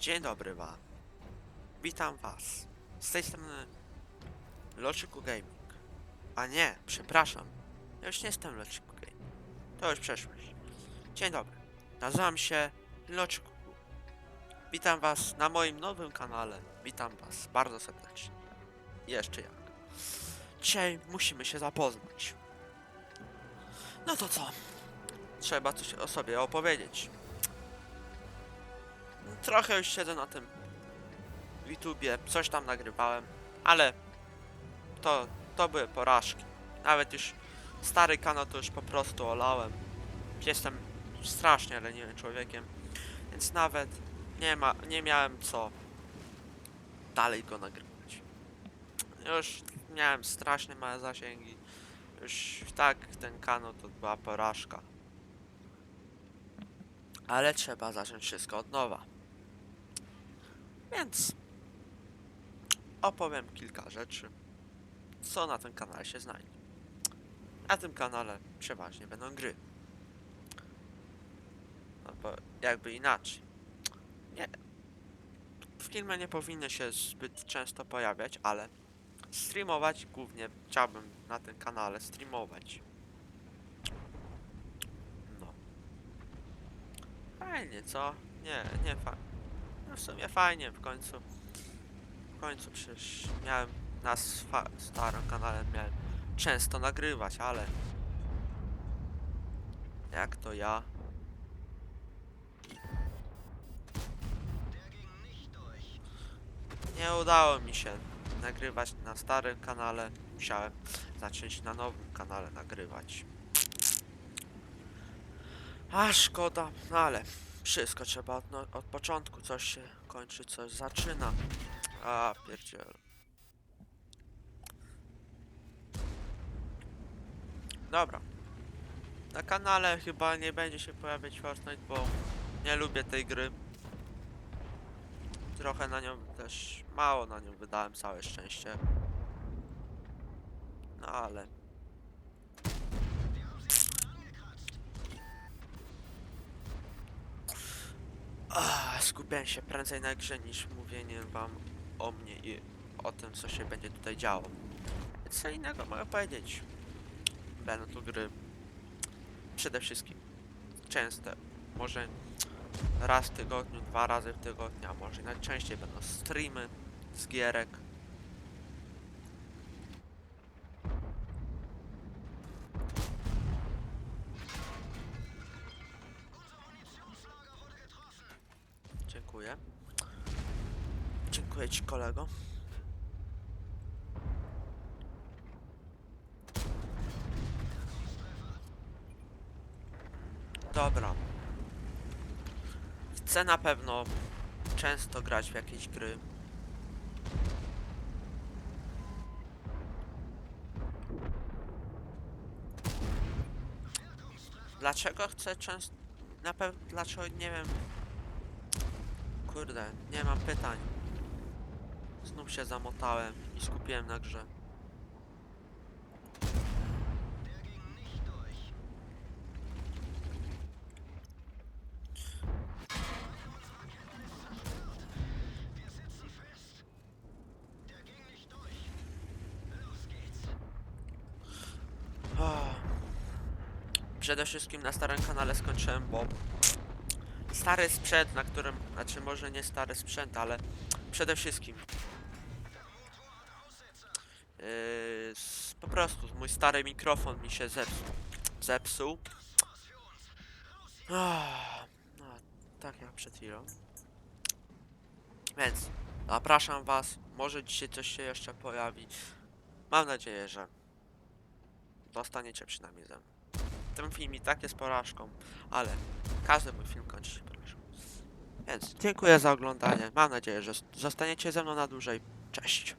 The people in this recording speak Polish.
Dzień dobry wam. Witam was. Z tej strony Loczyku Gaming. A nie, przepraszam. Ja już nie jestem Loczyku Gaming. To już przeszłość. Dzień dobry. Nazywam się Loczyku. Witam was na moim nowym kanale. Witam was bardzo serdecznie. Jeszcze jak. Dzisiaj musimy się zapoznać. No to co? Trzeba coś o sobie opowiedzieć. Trochę już siedzę na tym YouTubie, coś tam nagrywałem, ale to, to były porażki. Nawet już stary kanał to już po prostu olałem. Jestem strasznie leniwym człowiekiem, więc nawet nie ma, nie miałem co dalej go nagrywać. Już miałem strasznie małe zasięgi. Już tak ten kanał to była porażka. Ale trzeba zacząć wszystko od nowa. Więc opowiem kilka rzeczy, co na tym kanale się znajdzie. Na tym kanale przeważnie będą gry. No bo jakby inaczej. Nie. Filmy nie powinny się zbyt często pojawiać, ale streamować głównie chciałbym na tym kanale streamować. No. Fajnie, co? Nie, nie fajnie. No w sumie fajnie w końcu. W końcu przecież miałem na starym kanale miałem często nagrywać, ale jak to ja? Nie udało mi się nagrywać na starym kanale. Musiałem zacząć na nowym kanale nagrywać. A szkoda, no ale wszystko trzeba od, no, od początku. Coś się kończy, coś zaczyna. A pierdziel. Dobra. Na kanale chyba nie będzie się pojawiać Fortnite, bo nie lubię tej gry. Trochę na nią też mało na nią wydałem, całe szczęście. No ale skupiałem się prędzej na grze niż mówieniem wam o mnie i o tym, co się będzie tutaj działo. Co innego mogę powiedzieć. Będą tu gry przede wszystkim częste. Może raz w tygodniu, dwa razy w tygodniu, a może najczęściej będą streamy z gierek. Dziękuję. Dziękuję ci kolego. Dobra. Chcę na pewno często grać w jakieś gry. Dlaczego chcę często... Na pewno... Dlaczego... Nie wiem. Kurde, nie mam pytań. Znów się zamotałem i skupiłem na grze. Przede wszystkim na starym kanale skończyłem, bo stary sprzęt, na którym, znaczy może nie stary sprzęt, ale przede wszystkim yy, po prostu mój stary mikrofon mi się zepsuł. zepsuł. Ah, no, tak jak przed chwilą. Więc zapraszam was, może dzisiaj coś się jeszcze pojawi. Mam nadzieję, że dostaniecie przynajmniej ze mną. Ten film i tak jest porażką, ale każdy mój film kończy się porażką. Więc dziękuję za oglądanie. Mam nadzieję, że zostaniecie ze mną na dłużej. Cześć.